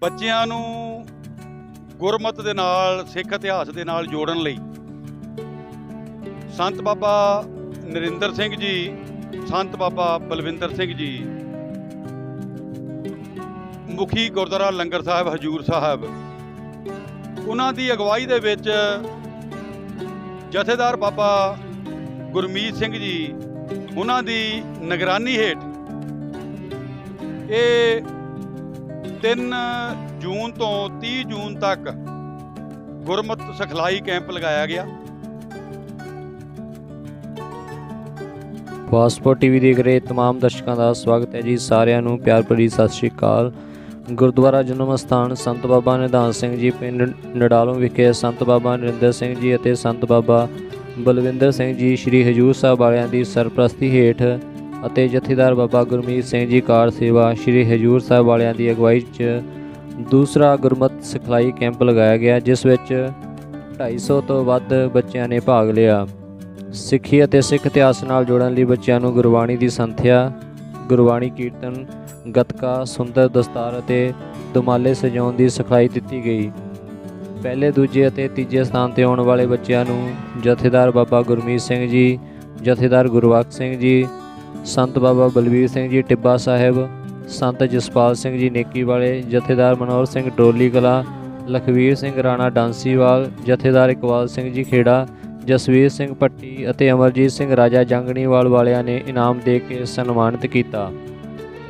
ਬੱਚਿਆਂ ਨੂੰ ਗੁਰਮਤ ਦੇ ਨਾਲ, ਸਿੱਖ ਇਤਿਹਾਸ ਦੇ ਨਾਲ ਜੋੜਨ ਲਈ ਸੰਤ ਬਾਬਾ ਨਰਿੰਦਰ ਸਿੰਘ ਜੀ, ਸੰਤ ਬਾਬਾ ਬਲਵਿੰਦਰ ਸਿੰਘ ਜੀ, ਮੁਖੀ ਗੁਰਦੁਆਰਾ ਲੰਗਰ ਸਾਹਿਬ, ਹਜੂਰ ਸਾਹਿਬ, ਉਹਨਾਂ ਦੀ ਅਗਵਾਈ ਦੇ ਵਿੱਚ ਜਥੇਦਾਰ ਬਾਬਾ ਗੁਰਮੀਤ ਸਿੰਘ ਜੀ, ਉਹਨਾਂ ਦੀ ਨਿਗਰਾਨੀ ਹੇਠ ਇਹ 3 ਜੂਨ ਤੋਂ 30 ਜੂਨ ਤੱਕ ਗੁਰਮਤ ਸਿਖਲਾਈ ਕੈਂਪ ਲਗਾਇਆ ਗਿਆ ਪਾਸਪੋਰਟ ਟੀਵੀ ਦੇਖ ਰਹੇ तमाम ਦਰਸ਼ਕਾਂ ਦਾ ਸਵਾਗਤ ਹੈ ਜੀ ਸਾਰਿਆਂ ਨੂੰ ਪਿਆਰ ਭਰੀ ਸਤਿ ਸ਼੍ਰੀ ਅਕਾਲ ਗੁਰਦੁਆਰਾ ਜਨਮ ਸਥਾਨ ਸੰਤ ਬਾਬਾ ਨਿਧਾਨ ਸਿੰਘ ਜੀ ਪਿੰਡ ਨਡਾਲੋਂ ਵਿਖੇ ਸੰਤ ਬਾਬਾ ਨਰਿੰਦਰ ਸਿੰਘ ਜੀ ਅਤੇ ਸੰਤ ਬਾਬਾ ਬਲਵਿੰਦਰ ਸਿੰਘ ਜੀ ਸ੍ਰੀ ਹਜੂਰ ਸਾਹਿਬ ਵਾਲਿਆਂ ਦੀ ਸਰਪ੍ਰਸਤੀ ਹੇਠ ਅਤੇ ਜਥੇਦਾਰ ਬਾਬਾ ਗੁਰਮੀਤ ਸਿੰਘ ਜੀ ਕਾਰ ਸੇਵਾ ਸ੍ਰੀ ਹਜੂਰ ਸਾਹਿਬ ਵਾਲਿਆਂ ਦੀ ਅਗਵਾਈ 'ਚ ਦੂਸਰਾ ਗੁਰਮਤ ਸਿਖਲਾਈ ਕੈਂਪ ਲਗਾਇਆ ਗਿਆ, ਜਿਸ ਵਿੱਚ 250 ਤੋਂ ਵੱਧ ਬੱਚਿਆਂ ਨੇ ਭਾਗ ਲਿਆ। ਸਿੱਖੀ ਅਤੇ ਸਿੱਖ ਇਤਿਹਾਸ ਨਾਲ ਜੋੜਨ ਲਈ ਬੱਚਿਆਂ ਨੂੰ ਗੁਰਬਾਣੀ ਦੀ ਸੰਥਿਆ, ਗੁਰਬਾਣੀ ਕੀਰਤਨ, ਗਤਕਾ, ਸੁੰਦਰ ਦਸਤਾਰ ਅਤੇ ਦੁਮਾਲੇ ਸਜਾਉਣ ਦੀ ਸਿਖਲਾਈ ਦਿੱਤੀ ਗਈ। ਪਹਿਲੇ, ਦੂਜੇ ਅਤੇ ਤੀਜੇ ਸਥਾਨ ਤੇ ਆਉਣ ਵਾਲੇ ਬੱਚਿਆਂ ਨੂੰ ਜਥੇਦਾਰ ਬਾਬਾ ਗੁਰਮੀਤ ਸਿੰਘ ਜੀ, ਜਥੇਦਾਰ ਗੁਰਬਖਸ਼ ਸਿੰਘ ਜੀ ਸੰਤ ਬਾਬਾ ਬਲਵੀਰ ਸਿੰਘ ਜੀ ਟਿੱਬਾ ਸਾਹਿਬ, ਸੰਤ ਜਸਪਾਲ ਸਿੰਘ ਜੀ ਨੇਕੀ ਵਾਲੇ, ਜਥੇਦਾਰ ਮਨੋਹਰ ਸਿੰਘ ਡੋਲੀ ਕਲਾ, ਲਖਵੀਰ ਸਿੰਘ ਰਾਣਾ ਡਾਂਸੀਵਾਲ, ਜਥੇਦਾਰ ਇਕਬਾਲ ਸਿੰਘ ਜੀ ਖੇੜਾ, ਜਸਵੀਰ ਸਿੰਘ ਪੱਟੀ ਅਤੇ ਅਮਰਜੀਤ ਸਿੰਘ ਰਾਜਾ ਜੰਗਣੀਵਾਲ ਵਾਲਿਆਂ ਨੇ ਇਨਾਮ ਦੇ ਕੇ ਸਨਮਾਨਿਤ ਕੀਤਾ।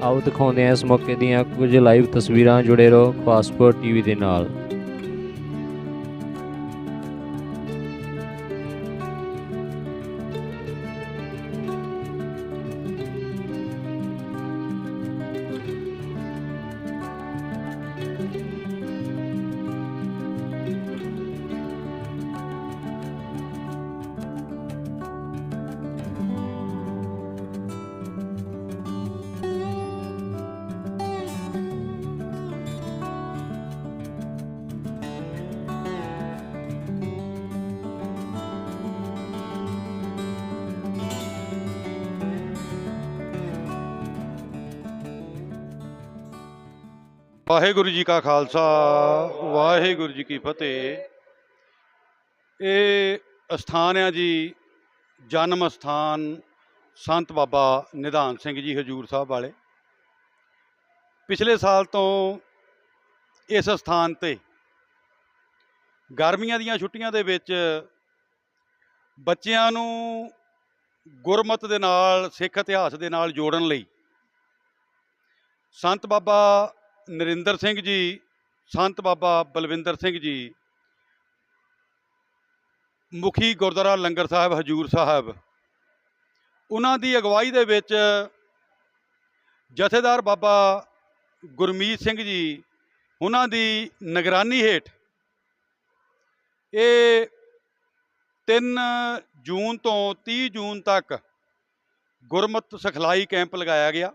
ਆਓ ਦਿਖਾਉਂਦੇ ਹਾਂ ਇਸ ਮੌਕੇ ਦੀਆਂ ਕੁਝ ਲਾਈਵ ਤਸਵੀਰਾਂ, ਜੁੜੇ ਰਹੋ ਪਾਸਪੋਰਟ ਟੀਵੀ ਦੇ ਨਾਲ। ਵਾਹਿਗੁਰੂ ਜੀ ਕਾ ਖਾਲਸਾ, ਵਾਹਿਗੁਰੂ ਜੀ ਕੀ ਫਤਿਹ। ਇਹ ਅਸਥਾਨ ਆ ਜੀ, ਜਨਮ ਅਸਥਾਨ ਸੰਤ ਬਾਬਾ ਨਿਧਾਨ ਸਿੰਘ ਜੀ ਹਜੂਰ ਸਾਹਿਬ ਵਾਲੇ। ਪਿਛਲੇ ਸਾਲ ਤੋਂ ਇਸ ਸਥਾਨ ਤੇ ਗਰਮੀਆਂ ਦੀਆਂ ਛੁੱਟੀਆਂ ਦੇ ਵਿੱਚ ਬੱਚਿਆਂ ਨੂੰ ਗੁਰਮਤ ਦੇ ਨਾਲ, ਸਿੱਖ ਇਤਿਹਾਸ ਦੇ ਨਾਲ ਜੋੜਨ ਲਈ ਸੰਤ ਬਾਬਾ ਨਰਿੰਦਰ ਸਿੰਘ ਜੀ, ਸੰਤ ਬਾਬਾ ਬਲਵਿੰਦਰ ਸਿੰਘ ਜੀ, ਮੁਖੀ ਗੁਰਦੁਆਰਾ ਲੰਗਰ ਸਾਹਿਬ, ਹਜੂਰ ਸਾਹਿਬ। ਉਹਨਾਂ ਦੀ ਅਗਵਾਈ ਦੇ ਵਿੱਚ ਜਥੇਦਾਰ ਬਾਬਾ ਗੁਰਮੀਤ ਸਿੰਘ ਜੀ, ਉਹਨਾਂ ਦੀ ਨਿਗਰਾਨੀ ਹੇਠ ਇਹ 3 ਜੂਨ ਤੋਂ 30 ਜੂਨ ਤੱਕ ਗੁਰਮਤ ਸਿਖਲਾਈ ਕੈਂਪ ਲਗਾਇਆ ਗਿਆ।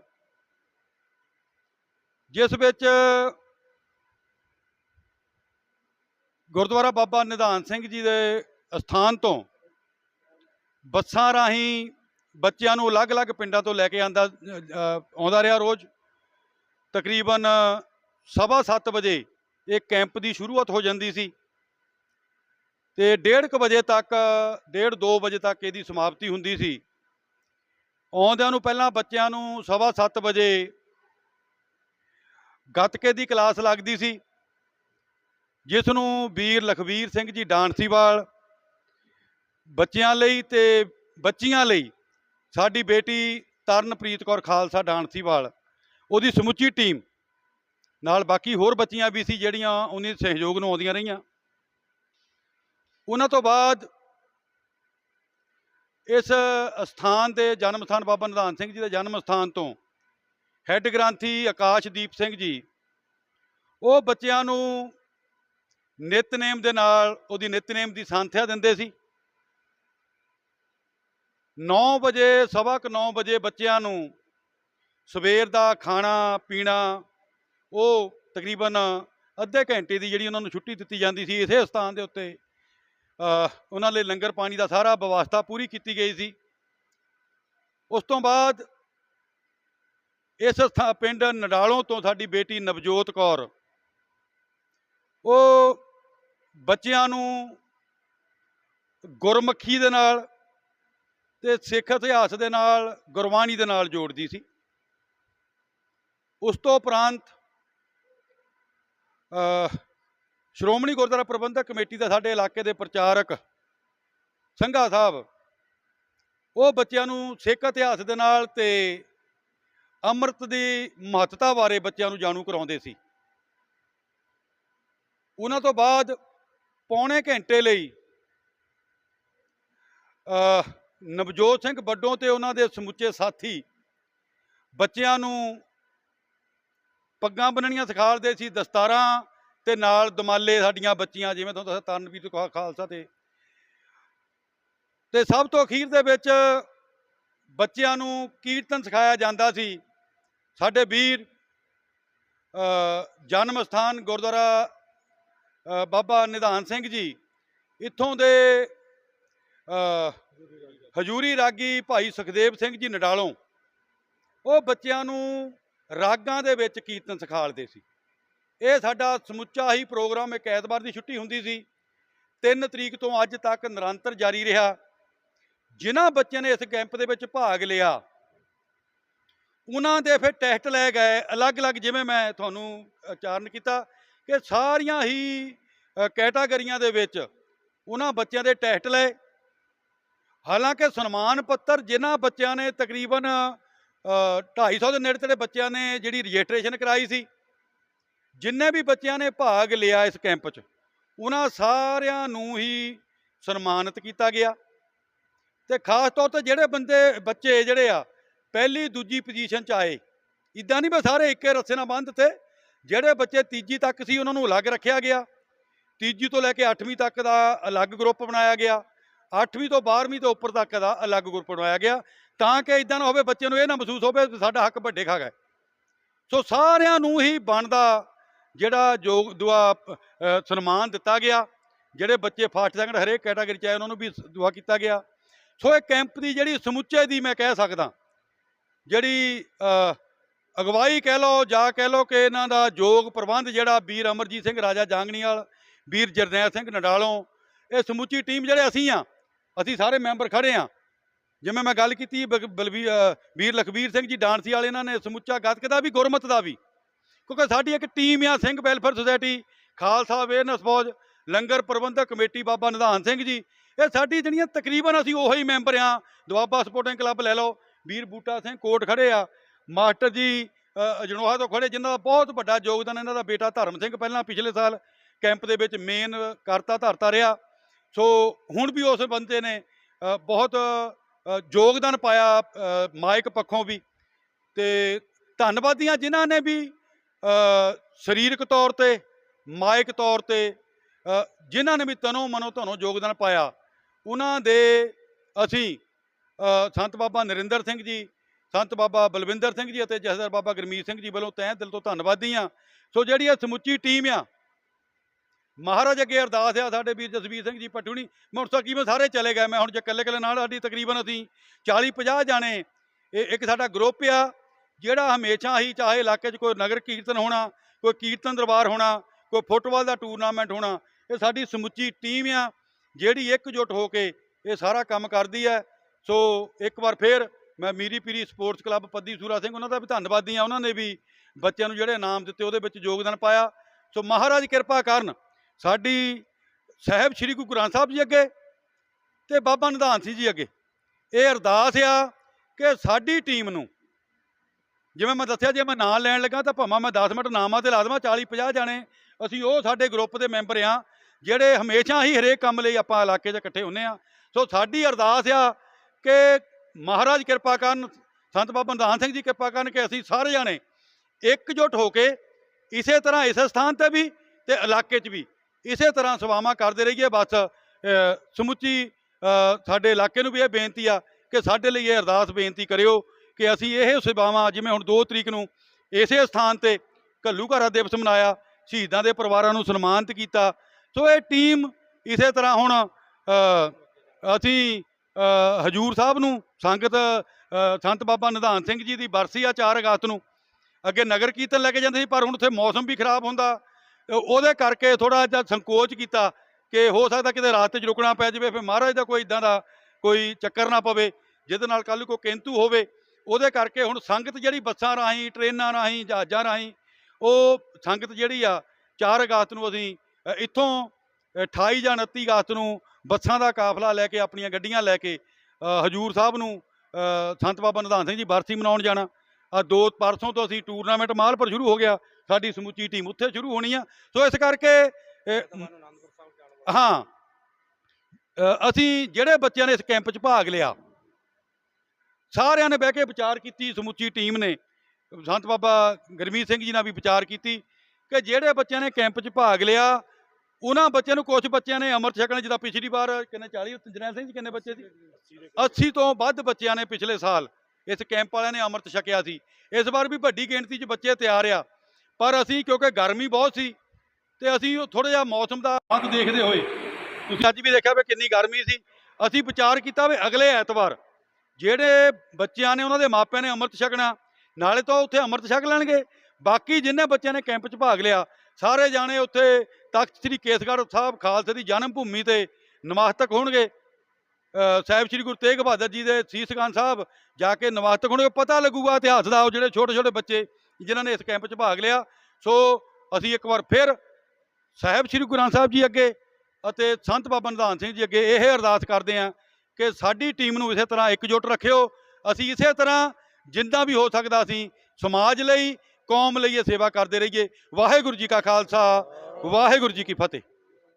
ਜਿਸ ਵਿੱਚ ਗੁਰਦੁਆਰਾ ਬਾਬਾ ਨਿਧਾਨ ਸਿੰਘ ਜੀ ਦੇ ਅਸਥਾਨ ਤੋਂ ਬੱਸਾਂ ਰਾਹੀਂ ਬੱਚਿਆਂ ਨੂੰ ਅਲੱਗ-ਅਲੱਗ ਪਿੰਡਾਂ ਤੋਂ ਲੈ ਕੇ ਆਂਦਾ ਆਉਂਦਾ ਰਿਹਾ ਰੋਜ਼। ਤਕਰੀਬਨ ਸਵਾ ਸੱਤ ਵਜੇ ਇਹ ਕੈਂਪ ਦੀ ਸ਼ੁਰੂਆਤ ਹੋ ਜਾਂਦੀ ਸੀ ਤੇ 1:30 ਵਜੇ ਤੱਕ 1:30 2 ਵਜੇ ਤੱਕ ਇਹਦੀ ਸਮਾਪਤੀ ਹੁੰਦੀ ਸੀ। ਆਉਂਦਿਆਂ ਨੂੰ ਪਹਿਲਾਂ ਬੱਚਿਆਂ ਨੂੰ ਸਵਾ ਸੱਤ ਵਜੇ ਗੱਤਕੇ ਦੀ ਕਲਾਸ ਲੱਗਦੀ ਸੀ, ਜਿਸ ਨੂੰ ਵੀਰ ਲਖਵੀਰ ਸਿੰਘ ਜੀ ਡਾਂਸੀਵਾਲ ਬੱਚਿਆਂ ਲਈ ਤੇ ਬੱਚੀਆਂ ਲਈ ਸਾਡੀ ਬੇਟੀ ਤਰਨਪ੍ਰੀਤ ਕੌਰ ਖਾਲਸਾ ਡਾਂਸੀਵਾਲ, ਉਹਦੀ ਸਮੁੱਚੀ ਟੀਮ ਨਾਲ ਬਾਕੀ ਹੋਰ ਬੱਚੀਆਂ ਵੀ ਸੀ ਜਿਹੜੀਆਂ ਉਹਨੇ ਸਹਿਯੋਗ ਨੂੰ ਆਉਂਦੀਆਂ ਰਹੀਆਂ। ਉਹਨਾਂ ਤੋਂ ਬਾਅਦ ਇਸ ਅਸਥਾਨ ਦੇ ਜਨਮ ਸਥਾਨ ਬਾਬਾ ਨਿਧਾਨ ਸਿੰਘ ਜੀ ਦੇ ਜਨਮ ਸਥਾਨ ਤੋਂ ਹੈੱਡ ਗ੍ਰੰਥੀ ਆਕਾਸ਼ਦੀਪ ਸਿੰਘ ਜੀ। ਉਹ ਬੱਚਿਆਂ ਨੂੰ ਨਿਤਨੇਮ ਦੇ ਨਾਲ ਉਹਦੀ ਨਿਤਨੇਮ ਦੀ ਸੰਥਿਆ ਦਿੰਦੇ ਸੀ। 9 ਵਜੇ, ਸਵਾ ਕੁ 9 ਵਜੇ ਬੱਚਿਆਂ ਨੂੰ ਸਵੇਰ ਦਾ ਖਾਣਾ, ਪੀਣਾ, ਉਹ ਤਕਰੀਬਨ ਅੱਧੇ ਘੰਟੇ ਦੀ ਜਿਹੜੀ ਉਹਨਾਂ ਨੂੰ ਛੁੱਟੀ ਦਿੱਤੀ ਜਾਂਦੀ ਸੀ, ਇਸੇ ਸਥਾਨ ਦੇ ਉੱਤੇ ਉਹਨਾਂ ਲਈ ਲੰਗਰ ਪਾਣੀ ਦਾ ਸਾਰਾ ਵਿਵਸਥਾ ਪੂਰੀ ਕੀਤੀ ਗਈ ਸੀ। ਉਸ ਤੋਂ ਬਾਅਦ ਇਸ ਸਥਾ ਪਿੰਡ ਨਡਾਲੋਂ ਤੋਂ ਸਾਡੀ ਬੇਟੀ ਨਵਜੋਤ ਕੌਰ। ਉਹ ਬੱਚਿਆਂ ਨੂੰ ਗੁਰਮੁਖੀ ਦੇ ਨਾਲ ਤੇ ਸਿੱਖ ਇਤਿਹਾਸ ਦੇ ਨਾਲ ਗੁਰਬਾਣੀ ਦੇ ਨਾਲ ਜੋੜਦੀ ਸੀ। ਉਸ ਤੋਂ ਉਪਰੰਤ ਸ਼੍ਰੋਮਣੀ ਗੁਰਦੁਆਰਾ ਪ੍ਰਬੰਧਕ ਕਮੇਟੀ ਦਾ ਸਾਡੇ ਇਲਾਕੇ ਦੇ ਪ੍ਰਚਾਰਕ ਸੰਘਾ ਸਾਹਿਬ, ਉਹ ਬੱਚਿਆਂ ਨੂੰ ਸਿੱਖ ਇਤਿਹਾਸ ਦੇ ਨਾਲ ਤੇ ਅੰਮ੍ਰਿਤ ਦੀ ਮਹੱਤਤਾ ਬਾਰੇ ਬੱਚਿਆਂ ਨੂੰ ਜਾਣੂ ਕਰਾਉਂਦੇ ਸੀ। ਉਹਨਾਂ ਤੋਂ ਬਾਅਦ ਪੌਣੇ ਘੰਟੇ ਲਈ ਨਵਜੋਤ ਸਿੰਘ ਵੱਡੋਂ ਤੇ ਉਹਨਾਂ ਦੇ ਸਮੁੱਚੇ ਸਾਥੀ ਬੱਚਿਆਂ ਨੂੰ ਪੱਗਾਂ ਬੰਨਣੀਆਂ ਸਿਖਾਉਂਦੇ ਸੀ, ਦਸਤਾਰਾਂ ਤੇ ਨਾਲ ਦਮਾਲੇ ਸਾਡੀਆਂ ਬੱਚੀਆਂ, ਜਿਵੇਂ ਤੁਹਾਨੂੰ ਦੱਸਿਆ, ਤਨਵੀਰ ਕੌਰ ਖਾਲਸਾ ਤੇ। ਤੇ ਸਭ ਤੋਂ ਅਖੀਰ ਦੇ ਵਿੱਚ ਬੱਚਿਆਂ ਨੂੰ ਕੀਰਤਨ ਸਿਖਾਇਆ ਜਾਂਦਾ ਸੀ। ਸਾਡੇ ਵੀਰ ਜਨਮ ਸਥਾਨ ਗੁਰਦੁਆਰਾ ਬਾਬਾ ਨਿਧਾਨ ਸਿੰਘ ਜੀ, ਇੱਥੋਂ ਦੇ ਹਜੂਰੀ ਰਾਗੀ ਭਾਈ ਸੁਖਦੇਵ ਸਿੰਘ ਜੀ ਨਡਾਲੋਂ, ਉਹ ਬੱਚਿਆਂ ਨੂੰ ਰਾਗਾਂ ਦੇ ਵਿੱਚ ਕੀਰਤਨ ਸਿਖਾਲਦੇ ਸੀ। ਇਹ ਸਾਡਾ ਸਮੁੱਚਾ ਹੀ ਪ੍ਰੋਗਰਾਮ ਇੱਕ ਐਤਵਾਰ ਦੀ ਛੁੱਟੀ ਹੁੰਦੀ ਸੀ। 3 ਤਰੀਕ ਤੋਂ ਅੱਜ ਤੱਕ ਨਿਰੰਤਰ ਜਾਰੀ ਰਿਹਾ। ਜਿਨ੍ਹਾਂ ਬੱਚਿਆਂ ਨੇ ਇਸ ਕੈਂਪ ਦੇ ਵਿੱਚ ਭਾਗ ਲਿਆ ਉਹਨਾਂ ਦੇ ਫਿਰ ਟੈਸਟ ਲਏ ਗਏ ਅਲੱਗ-ਅਲੱਗ ਜਿਵੇਂ ਮੈਂ ਤੁਹਾਨੂੰ ਉਚਾਰਨ ਕੀਤਾ ਕਿ ਸਾਰੀਆਂ ਹੀ ਕੈਟਾਗਰੀਆਂ ਦੇ ਵਿੱਚ ਉਹਨਾਂ ਬੱਚਿਆਂ ਦੇ ਟੈਸਟ ਲਏ। ਹਾਲਾਂਕਿ ਸਨਮਾਨ ਪੱਤਰ ਜਿਨ੍ਹਾਂ ਬੱਚਿਆਂ ਨੇ ਤਕਰੀਬਨ ਅ, 250 ਦੇ ਨੇੜੇ ਤੇੜੇ ਬੱਚਿਆਂ ਨੇ ਜਿਹੜੀ ਰਜਿਸਟ੍ਰੇਸ਼ਨ ਕਰਾਈ ਸੀ ਜਿੰਨੇ ਵੀ ਬੱਚਿਆਂ ਨੇ ਭਾਗ ਲਿਆ ਇਸ ਕੈਂਪ 'ਚ ਉਹਨਾਂ ਸਾਰਿਆਂ ਨੂੰ ਹੀ ਸਨਮਾਨਿਤ ਕੀਤਾ ਗਿਆ। ਤੇ ਖਾਸ ਤੌਰ ਤੇ ਜਿਹੜੇ ਬੰਦੇ ਬੱਚੇ ਜਿਹੜੇ ਆ ਪਹਿਲੀ ਦੂਜੀ ਪੋਜੀਸ਼ਨ 'ਚ ਆਏ। ਇਦਾਂ ਨਹੀਂ ਵੀ ਸਾਰੇ ਇੱਕੇ ਰੱਸੇ ਨਾਲ ਬੰਦ ਤੇ ਜਿਹੜੇ ਬੱਚੇ ਤੀਜੀ ਤੱਕ ਸੀ, ਉਹਨਾਂ ਨੂੰ ਅਲੱਗ ਰੱਖਿਆ ਗਿਆ। ਤੀਜੀ ਤੋਂ ਲੈ ਕੇ 8ਵੀਂ ਤੱਕ ਦਾ ਅਲੱਗ ਗਰੁੱਪ ਬਣਾਇਆ ਗਿਆ। 8ਵੀਂ ਤੋਂ 12ਵੀਂ ਤੋਂ ਉੱਪਰ ਤੱਕ ਦਾ ਅਲੱਗ ਗਰੁੱਪ ਬਣਾਇਆ ਗਿਆ। ਤਾਂ ਕਿ ਇਦਾਂ ਨਾ ਹੋਵੇ ਬੱਚੇ ਨੂੰ ਇਹ ਨਾ ਮਹਿਸੂਸ ਹੋਵੇ ਸਾਡਾ ਹੱਕ ਵੱਡੇ ਖਾ ਗਏ ਸੋ ਸਾਰਿਆਂ ਨੂੰ ਹੀ ਬਣਦਾ ਜਿਹੜਾ ਯੋਗ ਦੁਆ ਸਨਮਾਨ ਦਿੱਤਾ ਗਿਆ। ਜਿਹੜੇ ਬੱਚੇ ਫਾਸਟ ਸੈਕੰਡ ਹਰੇਕ ਕੈਟਾਗਰੀ ਚ ਆਏ, ਉਹਨਾਂ ਨੂੰ ਵੀ ਦੁਆ ਕੀਤਾ ਗਿਆ। ਸੋ ਇਹ ਕੈਂਪ ਦੀ ਜਿਹੜੀ ਸਮੁੱਚੇ ਦੀ ਮੈਂ ਕਹਿ ਸਕਦਾ ਜਿਹੜੀ ਅਗਵਾਈ ਕਹਿ ਲਓ ਜਾਂ ਕਹਿ ਲਓ ਕਿ ਇਹਨਾਂ ਦਾ ਯੋਗ ਪ੍ਰਬੰਧ ਜਿਹੜਾ ਵੀਰ ਅਮਰਜੀਤ ਸਿੰਘ, ਰਾਜਾ ਜਾਂਗਣੀਵਾਲ ਵੀਰ ਜਰਨੈਲ ਸਿੰਘ ਨਡਾਲੋਂ, ਇਹ ਸਮੁੱਚੀ ਟੀਮ ਜਿਹੜੇ ਅਸੀਂ ਆ, ਅਸੀਂ ਸਾਰੇ ਮੈਂਬਰ ਖੜੇ ਆ। ਜਿਵੇਂ ਮੈਂ ਗੱਲ ਕੀਤੀ, ਬਗ- ਬਲਵੀ ਵੀਰ ਲਖਵੀਰ ਸਿੰਘ ਜੀ ਡਾਂਸੀ ਵਾਲੇ ਇਹਨਾਂ ਨੇ ਸਮੁੱਚਾ ਗੱਤਕ ਦਾ ਵੀ, ਗੁਰਮਤ ਦਾ ਵੀ। ਕਿਉਂਕਿ ਸਾਡੀ ਇੱਕ ਟੀਮ ਆ, Singh welfare society, Khalsa awareness Fauj, ਲੰਗਰ ਪ੍ਰਬੰਧਕ ਕਮੇਟੀ ਬਾਬਾ ਨਿਧਾਨ ਸਿੰਘ ਜੀ। ਇਹ ਸਾਡੀ ਜਿਹੜੀਆਂ ਤਕਰੀਬਨ ਅਸੀਂ ਉਹੀ ਮੈਂਬਰ ਆ, ਦੁਆਬਾ ਸਪੋਰਟਿੰਗ ਕਲੱਬ ਲੈ ਲਓ ਵੀਰ ਬੂਟਾ ਸਿੰਘ ਕੋਟ ਖੜੇ ਆ, ਮਾਸਟਰ ਜੀ ਅਜਨੋਹਾ ਤੋਂ ਖੜੇ, ਜਿਨ੍ਹਾਂ ਦਾ ਬਹੁਤ ਵੱਡਾ ਯੋਗਦਾਨ ਇਹਨਾਂ ਦਾ ਬੇਟਾ ਧਰਮ ਸਿੰਘ ਪਹਿਲਾਂ ਪਿਛਲੇ ਸਾਲ ਕੈਂਪ ਦੇ ਵਿੱਚ ਮੇਨ ਕਰਤਾ, ਧਰਤਾ ਰਿਹਾ। ਸੋ ਹੁਣ ਵੀ ਉਸ ਬੰਦੇ ਨੇ ਬਹੁਤ ਯੋਗਦਾਨ ਪਾਇਆ ਮਾਇਕ ਪੱਖੋਂ ਵੀ। ਤੇ ਧੰਨਵਾਦੀਆਂ ਜਿਨ੍ਹਾਂ ਨੇ ਵੀ ਸਰੀਰਕ ਤੌਰ ਤੇ ਮਾਇਕ ਤੌਰ ਤੇ ਜਿਨ੍ਹਾਂ ਨੇ ਵੀ ਤਨੋਂ ਮਨੋਂ ਤੁਹਾਨੂੰ ਯੋਗਦਾਨ ਪਾਇਆ, ਉਹਨਾਂ ਦੇ ਅਸੀਂ ਸੰਤ ਬਾਬਾ ਨਰਿੰਦਰ ਸਿੰਘ ਜੀ, ਸੰਤ ਬਾਬਾ ਬਲਵਿੰਦਰ ਸਿੰਘ ਜੀ ਅਤੇ ਜਥੇਦਾਰ ਬਾਬਾ ਗੁਰਮੀਤ ਸਿੰਘ ਜੀ ਵੱਲੋਂ ਤਹਿ ਦਿਲ ਤੋਂ ਧੰਨਵਾਦੀ ਆ ਸੋ ਜਿਹੜੀ ਇਹ ਸਮੁੱਚੀ ਟੀਮ ਆ, ਮਹਾਰਾਜ ਅੱਗੇ ਅਰਦਾਸ ਆ ਸਾਡੇ ਵੀਰ ਜਸਵੀਰ ਸਿੰਘ ਜੀ ਪਟੂਣੀ, ਮੋਟਰਸਾਈਕਲ ਹੁਣ ਸਾਰੇ ਚਲੇ ਗਏ? ਮੈਂ ਹੁਣ ਜੇ ਇਕੱਲੇ ਇਕੱਲੇ ਨਾਲ ਸਾਡੀ ਤਕਰੀਬਨ ਅਸੀਂ 40 50 ਜਾਣੇ, ਇਹ ਇੱਕ ਸਾਡਾ ਗਰੁੱਪ ਆ, ਜਿਹੜਾ ਹਮੇਸ਼ਾ ਹੀ ਚਾਹੇ ਇਲਾਕੇ 'ਚ ਕੋਈ ਨਗਰ ਕੀਰਤਨ ਹੋਣਾ, ਕੋਈ ਕੀਰਤਨ ਦਰਬਾਰ ਹੋਣਾ, ਕੋਈ ਫੁੱਟਬਾਲ ਦਾ ਟੂਰਨਾਮੈਂਟ ਹੋਣਾ, ਇਹ ਸਾਡੀ ਸਮੁੱਚੀ ਟੀਮ ਆ, ਜਿਹੜੀ ਇਕਜੁੱਟ ਹੋ ਕੇ ਇਹ ਸਾਰਾ ਕੰਮ ਕਰਦੀ ਹੈ। ਸੋ ਇੱਕ ਵਾਰ ਫੇਰ ਮੈਂ ਮੀਰੀ ਪੀਰੀ ਸਪੋਰਟਸ ਕਲੱਬ ਪੱਦੀ ਸੂਰਾ ਸਿੰਘ ਉਹਨਾਂ ਦਾ ਵੀ ਧੰਨਵਾਦੀ ਆ ਉਹਨਾਂ ਨੇ ਵੀ ਬੱਚਿਆਂ ਨੂੰ ਜਿਹੜੇ ਇਨਾਮ ਦਿੱਤੇ ਉਹਦੇ ਵਿੱਚ ਯੋਗਦਾਨ ਪਾਇਆ। ਸੋ ਮਹਾਰਾਜ ਕਿਰਪਾ ਕਰਨ ਸਾਡੀ ਸਾਹਿਬ ਸ੍ਰੀ ਗੁਰੂ ਗ੍ਰੰਥ ਸਾਹਿਬ ਜੀ ਅੱਗੇ ਤੇ ਬਾਬਾ ਨਿਧਾਨ ਸਿੰਘ ਜੀ ਅੱਗੇ। ਇਹ ਅਰਦਾਸ ਆ ਕਿ ਸਾਡੀ ਟੀਮ ਨੂੰ ਜਿਵੇਂ ਮੈਂ ਦੱਸਿਆ, ਜੇ ਮੈਂ ਨਾਂ ਲੈਣ ਲੱਗਾ ਤਾਂ ਭਾਵੇਂ ਮੈਂ 10 ਮਿੰਟ ਨਾਮਾਂ ਤੇ ਲਾ ਦੇਵਾਂ 40 50 ਜਾਣੇ, ਅਸੀਂ ਉਹ ਸਾਡੇ ਗਰੁੱਪ ਦੇ ਮੈਂਬਰ ਆ, ਜਿਹੜੇ ਹਮੇਸ਼ਾ ਹੀ ਹਰੇਕ ਕੰਮ ਲਈ ਆਪਾਂ ਇਲਾਕੇ 'ਚ ਇਕੱਠੇ ਹੁੰਨੇ ਆ। ਸੋ ਸਾਡੀ ਅਰਦਾਸ ਆ ਕਿ ਮਹਾਰਾਜ ਕਿਰਪਾ ਕਰਨ, ਸੰਤ ਬਾਬਾ ਨਿਧਾਨ ਸਿੰਘ ਜੀ ਕਿਰਪਾ ਕਰਨ ਕਿ ਅਸੀਂ ਸਾਰੇ ਜਾਣੇ ਇਕਜੁੱਟ ਹੋ ਕੇ ਇਸੇ ਤਰ੍ਹਾਂ ਇਸ ਸਥਾਨ ਤੇ ਵੀ ਤੇ ਇਲਾਕੇ 'ਚ ਵੀ ਇਸੇ ਤਰ੍ਹਾਂ ਸੇਵਾਵਾਂ ਕਰਦੇ ਰਹੀਏ। ਬਸ ਸਮੁੱਚੀ ਸਾਡੇ ਇਲਾਕੇ ਨੂੰ ਵੀ ਇਹ ਬੇਨਤੀ ਆ ਕਿ ਸਾਡੇ ਲਈ ਇਹ ਅਰਦਾਸ ਬੇਨਤੀ ਕਰਿਓ ਕਿ ਅਸੀਂ ਇਹ ਸੇਵਾਵਾਂ ਜਿਵੇਂ ਹੁਣ 2 ਤਰੀਕ ਨੂੰ ਇਸੇ ਸਥਾਨ ਤੇ ਘੱਲੂਘਾਰਾ ਦਿਵਸ ਮਨਾਇਆ, ਸ਼ਹੀਦਾਂ ਦੇ ਪਰਿਵਾਰਾਂ ਨੂੰ ਸਨਮਾਨਿਤ ਕੀਤਾ। ਸੋ ਇਹ ਟੀਮ ਇਸੇ ਤਰ੍ਹਾਂ ਹੁਣ ਅਸੀਂ ਹਜੂਰ ਸਾਹਿਬ ਨੂੰ ਸੰਗਤ ਸੰਤ ਬਾਬਾ ਨਿਧਾਨ ਸਿੰਘ ਜੀ ਦੀ ਬਰਸੀ ਆ 4 ਅਗਸਤ ਨੂੰ। ਅੱਗੇ ਨਗਰ ਕੀਰਤਨ ਲੈ ਕੇ ਜਾਂਦੇ ਸੀ ਪਰ ਹੁਣ ਉੱਥੇ ਮੌਸਮ ਵੀ ਖਰਾਬ ਹੁੰਦਾ। ਉਹਦੇ ਕਰਕੇ ਥੋੜਾ ਜਿਹਾ ਸੰਕੋਚ ਕੀਤਾ ਕਿ ਹੋ ਸਕਦਾ ਕਿਤੇ ਰਾਤ 'ਚ ਰੁਕਣਾ ਪੈ ਜਾਵੇ ਫਿਰ ਮਹਾਰਾਜ ਦਾ ਕੋਈ ਇਦਾਂ ਦਾ ਕੋਈ ਚੱਕਰ ਨਾ ਪਵੇ ਜਿਹਦੇ ਨਾਲ ਕੱਲ ਕੋ ਕੇਂਤੂ ਹੋਵੇ। ਉਹਦੇ ਕਰਕੇ ਹੁਣ ਸੰਗਤ ਜਿਹੜੀ ਬੱਸਾਂ ਰਾਹੀਂ ਟ੍ਰੇਨਾਂ ਰਾਹੀਂ ਜਹਾਜ਼ਾਂ ਰਾਹੀਂ ਉਹ ਸੰਗਤ ਜਿਹੜੀ ਆ 4 ਅਗਸਤ ਨੂੰ ਅਸੀਂ ਇੱਥੋਂ ਅ, 28 ਜਾਂ 29 ਅਗਸਤ ਨੂੰ ਬੱਸਾਂ ਦਾ ਕਾਫਲਾ ਲੈ ਕੇ, ਆਪਣੀਆਂ ਗੱਡੀਆਂ ਲੈ ਕੇ ਹਜੂਰ ਸਾਹਿਬ ਨੂੰ ਸੰਤ ਬਾਬਾ ਨਿਧਾਨ ਸਿੰਘ ਜੀ ਬਰਸੀ ਮਨਾਉਣ ਜਾਣਾ। ਆ ਦੋ ਪਰਸੋਂ ਤੋਂ ਅਸੀਂ ਟੂਰਨਾਮੈਂਟ ਮਾਲਪੁਰ ਸ਼ੁਰੂ ਹੋ ਗਿਆ। ਸਾਡੀ ਸਮੁੱਚੀ ਟੀਮ ਉੱਥੇ ਸ਼ੁਰੂ ਹੋਣੀ ਆ। ਸੋ ਇਸ ਕਰਕੇ ਹਾਂ ਅਸੀਂ ਜਿਹੜੇ ਬੱਚਿਆਂ ਨੇ ਇਸ ਕੈਂਪ 'ਚ ਭਾਗ ਲਿਆ, ਸਾਰਿਆਂ ਨੇ ਬਹਿ ਕੇ ਵਿਚਾਰ ਕੀਤੀ, ਸਮੁੱਚੀ ਟੀਮ ਨੇ। ਸੰਤ ਬਾਬਾ ਗਰਮੀਤ ਸਿੰਘ ਜੀ ਨਾਲ ਵੀ ਵਿਚਾਰ ਕੀਤੀ ਕਿ ਜਿਹੜੇ ਬੱਚਿਆਂ ਨੇ ਕੈਂਪ 'ਚ ਭਾਗ ਲਿਆ ਉਹਨਾਂ ਬੱਚਿਆਂ ਨੂੰ ਕੁਝ ਬੱਚਿਆਂ ਨੇ ਅੰਮ੍ਰਿਤ ਛਕਣ ਜਿੱਦਾਂ ਪਿਛਲੀ ਵਾਰ ਕਿੰਨੇ 40 ਜਰਨੈਲ ਸਿੰਘ ਜੀ ਕਿੰਨੇ ਬੱਚੇ ਸੀ? 80 ਤੋਂ ਵੱਧ ਬੱਚਿਆਂ ਨੇ ਪਿਛਲੇ ਸਾਲ ਇਸ ਕੈਂਪ ਵਾਲਿਆਂ ਨੇ ਅੰਮ੍ਰਿਤ ਛਕਿਆ ਸੀ। ਇਸ ਵਾਰ ਵੀ ਵੱਡੀ ਗਿਣਤੀ 'ਚ ਬੱਚੇ ਤਿਆਰ ਆ। ਪਰ ਅਸੀਂ, ਕਿਉਂਕਿ ਗਰਮੀ ਬਹੁਤ ਸੀ, ਤੇ ਅਸੀਂ ਉਹ ਥੋੜਾ ਜਿਹਾ ਮੌਸਮ ਦਾ ਹੱਥ ਦੇਖਦੇ ਹੋਏ, ਤੁਸੀਂ ਅੱਜ ਵੀ ਦੇਖਿਆ ਵੀ ਕਿੰਨੀ ਗਰਮੀ ਸੀ। ਅਸੀਂ ਵਿਚਾਰ ਕੀਤਾ ਵੀ ਅਗਲੇ ਐਤਵਾਰ ਜਿਹੜੇ ਬੱਚਿਆਂ ਨੇ, ਉਹਨਾਂ ਦੇ ਮਾਪਿਆਂ ਨੇ ਅੰਮ੍ਰਿਤ ਛਕਣਾ, ਨਾਲੇ ਤਾਂ ਉੱਥੇ ਅੰਮ੍ਰਿਤ ਛਕ ਲੈਣਗੇ। ਬਾਕੀ ਜਿੰਨੇ ਬੱਚਿਆਂ ਨੇ ਕੈਂਪ 'ਚ ਭਾਗ ਲਿਆ, ਸਾਰੇ ਜਾਣੇ ਉੱਥੇ ਤਖਤ ਸ੍ਰੀ ਕੇਸਗੜ੍ਹ ਸਾਹਿਬ ਖਾਲਸੇ ਦੀ ਜਨਮ ਭੂਮੀ ਤੇ ਨਮਸਤਕ ਹੋਣਗੇ। ਸਾਹਿਬ ਸ੍ਰੀ ਗੁਰੂ ਤੇਗ ਬਹਾਦਰ ਜੀ ਦੇ ਸੀਸਗੰਜ ਸਾਹਿਬ ਜਾ ਕੇ ਨਮਸਤਕ ਹੋਣਗੇ। ਪਤਾ ਲੱਗੂਗਾ ਇਤਿਹਾਸ ਦਾ ਉਹ ਜਿਹੜੇ ਛੋਟੇ ਛੋਟੇ ਬੱਚੇ ਜਿਨ੍ਹਾਂ ਨੇ ਇਸ ਕੈਂਪ 'ਚ ਭਾਗ ਲਿਆ। ਸੋ ਅਸੀਂ ਇੱਕ ਵਾਰ ਫਿਰ ਸਾਹਿਬ ਸ੍ਰੀ ਗੁਰੂ ਗ੍ਰੰਥ ਸਾਹਿਬ ਜੀ ਅੱਗੇ ਅਤੇ ਸੰਤ ਬਾਬਾ ਨਿਧਾਨ ਸਿੰਘ ਜੀ ਅੱਗੇ ਇਹ ਅਰਦਾਸ ਕਰਦੇ ਹਾਂ ਕਿ ਸਾਡੀ ਟੀਮ ਨੂੰ ਇਸੇ ਤਰ੍ਹਾਂ ਇਕਜੁੱਟ ਰੱਖਿਓ। ਅਸੀਂ ਇਸੇ ਤਰ੍ਹਾਂ ਜਿੰਦਾ ਵੀ ਹੋ ਸਕਦਾ ਅਸੀਂ ਸਮਾਜ ਲਈ, ਕੌਮ ਲਈ ਇਹ ਸੇਵਾ ਕਰਦੇ ਰਹੀਏ। ਵਾਹਿਗੁਰੂ ਜੀ ਕਾ ਖਾਲਸਾ ਵਾਹਿਗੁਰੂ ਜੀ ਕੀ ਫਤਿਹ।